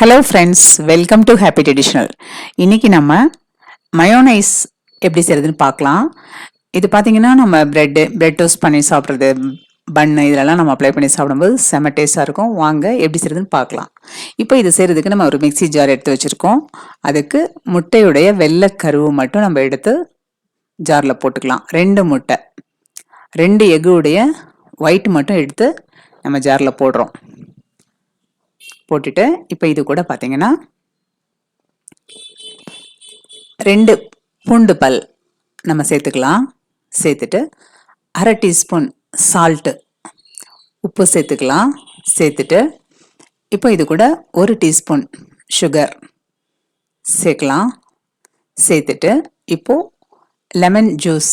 Hello friends welcome to happy traditional இன்றைக்கி நம்ம mayonnaise எப்படி செய்கிறதுன்னு பார்க்கலாம். இது பார்த்தீங்கன்னா நம்ம ப்ரெட்டு ப்ரெட் டோஸ்ட் பண்ணி சாப்பிட்றது பன்னு இதெல்லாம் நம்ம அப்ளை பண்ணி சாப்பிடும்போது செம டேஸ்ட்டாக இருக்கும். வாங்க எப்படி செய்கிறதுன்னு பார்க்கலாம். இப்போ இது செய்கிறதுக்கு நம்ம ஒரு மிக்ஸி ஜார் எடுத்து வச்சுருக்கோம். அதுக்கு முட்டையுடைய வெள்ளை கருவு மட்டும் நம்ம எடுத்து ஜாரில் போட்டுக்கலாம். ரெண்டு முட்டை. ரெண்டு எக்குடைய ஒயிட் மட்டும் எடுத்து நம்ம ஜாரில் போடுறோம். போட்டுட்டு இப்போ இது கூட பார்த்தீங்கன்னா ரெண்டு பூண்டு பல் நம்ம சேர்த்துக்கலாம். சேர்த்துட்டு அரை டீஸ்பூன் சால்ட்டு உப்பு சேர்த்துக்கலாம். சேர்த்துட்டு இப்போ இது கூட ஒரு டீஸ்பூன் சுகர் சேர்க்கலாம். சேர்த்துட்டு இப்போது லெமன் ஜூஸ்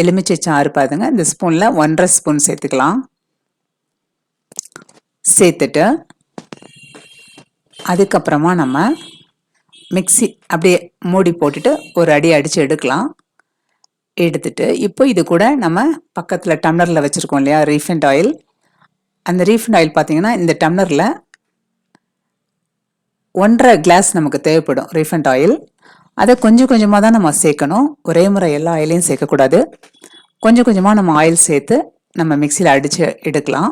எலுமிச்சை சாறு பாருங்க. இந்த ஸ்பூனில் ஒன்றரை ஸ்பூன் சேர்த்துக்கலாம். சேர்த்துட்டு அதுக்கப்புறமா நம்ம மிக்சி அப்படியே மூடி போட்டுட்டு ஒரு அடி அடித்து எடுக்கலாம். எடுத்துட்டு இப்போ இது கூட நம்ம பக்கத்தில் டம்ளரில் வச்சுருக்கோம் இல்லையா ரீஃபண்ட் ஆயில். அந்த ரீஃபண்ட் ஆயில் பார்த்தீங்கன்னா இந்த டம்ளரில் ஒன்றரை கிளாஸ் நமக்கு தேவைப்படும் ரீஃபண்ட் ஆயில். அதை கொஞ்சம் கொஞ்சமாக தான் நம்ம சேர்க்கணும். ஒரே முறை எல்லா ஆயிலையும் சேர்க்கக்கூடாது. கொஞ்சம் கொஞ்சமாக நம்ம ஆயில் சேர்த்து நம்ம மிக்சியில் அடித்து எடுக்கலாம்.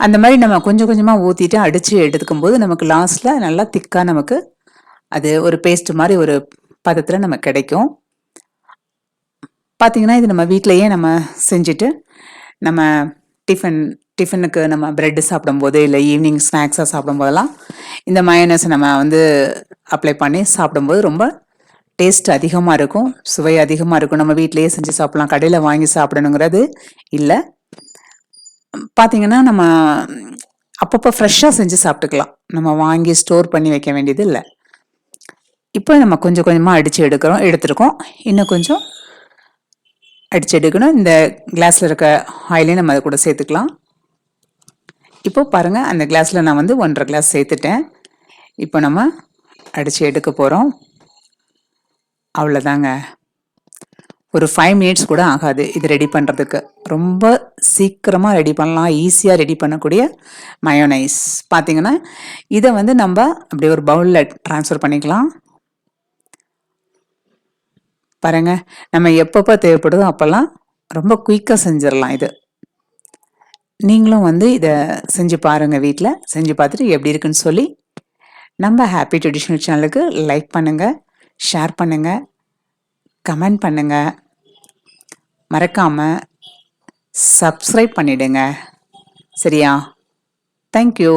அந்த மாதிரி நம்ம கொஞ்சம் கொஞ்சமாக ஊற்றிட்டு அடித்து எடுத்துக்கும் போது நமக்கு லாஸ்ட்டில் நல்லா திக்காக நமக்கு அது ஒரு பேஸ்ட் மாதிரி ஒரு பதத்தில் நமக்கு கிடைக்கும். பார்த்திங்கன்னா இது நம்ம வீட்டிலையே நம்ம செஞ்சுட்டு நம்ம டிஃபன் டிஃபனுக்கு நம்ம ப்ரெட்டு சாப்பிடும்போது இல்லை ஈவினிங் ஸ்நாக்ஸாக சாப்பிடும்போதெல்லாம் இந்த மயனஸ் நம்ம வந்து அப்ளை பண்ணி சாப்பிடும்போது ரொம்ப டேஸ்ட் அதிகமாக இருக்கும் சுவை அதிகமாக இருக்கும். நம்ம வீட்டிலையே செஞ்சு சாப்பிட்லாம் கடையில் வாங்கி சாப்பிடணுங்கிறது இல்லை. பார்த்தீங்கன்னா நம்ம அப்பப்போ ஃப்ரெஷ்ஷாக செஞ்சு சாப்பிட்டுக்கலாம். நம்ம வாங்கி ஸ்டோர் பண்ணி வைக்க வேண்டியது இல்லை. இப்போ நம்ம கொஞ்சம் கொஞ்சமாக அடித்து எடுக்கிறோம் எடுத்துருக்கோம். இன்னும் கொஞ்சம் அடித்து எடுக்கணும். இந்த கிளாஸில் இருக்க ஆயிலையும் நம்ம அதை கூட சேர்த்துக்கலாம். இப்போ பாருங்கள் அந்த கிளாஸில் நான் வந்து ஒன்றரை கிளாஸ் சேர்த்துட்டேன். இப்போ நம்ம அடித்து எடுக்க போகிறோம் அவ்வளோதாங்க ஒரு ஃபைவ் மினிட்ஸ் கூட ஆகாது இது ரெடி பண்ணுறதுக்கு ரொம்ப சீக்கிரமாக ரெடி பண்ணலாம் ஈஸியாக ரெடி பண்ணக்கூடிய மயோனைஸ் பார்த்தீங்கன்னா இதை வந்து நம்ம அப்படியே ஒரு பவுலில் ட்ரான்ஸ்ஃபர் பண்ணிக்கலாம். பாருங்க நம்ம எப்பப்போ தேவைப்படுதோ அப்போல்லாம் ரொம்ப குயிக்காக செஞ்சிடலாம் இது. நீங்களும் வந்து இதை செஞ்சு பாருங்கள் வீட்டில் செஞ்சு பார்த்துட்டு எப்படி இருக்குன்னு சொல்லி நம்ம ஹாப்பி ட்ரெடிஷ்னல் சேனலுக்கு லைக் பண்ணுங்கள் ஷேர் பண்ணுங்கள் கமெண்ட் பண்ணுங்கள் மறக்காமல் சப்ஸ்கிரைப் பண்ணிவிடுங்க சரியா? தேங்க்யூ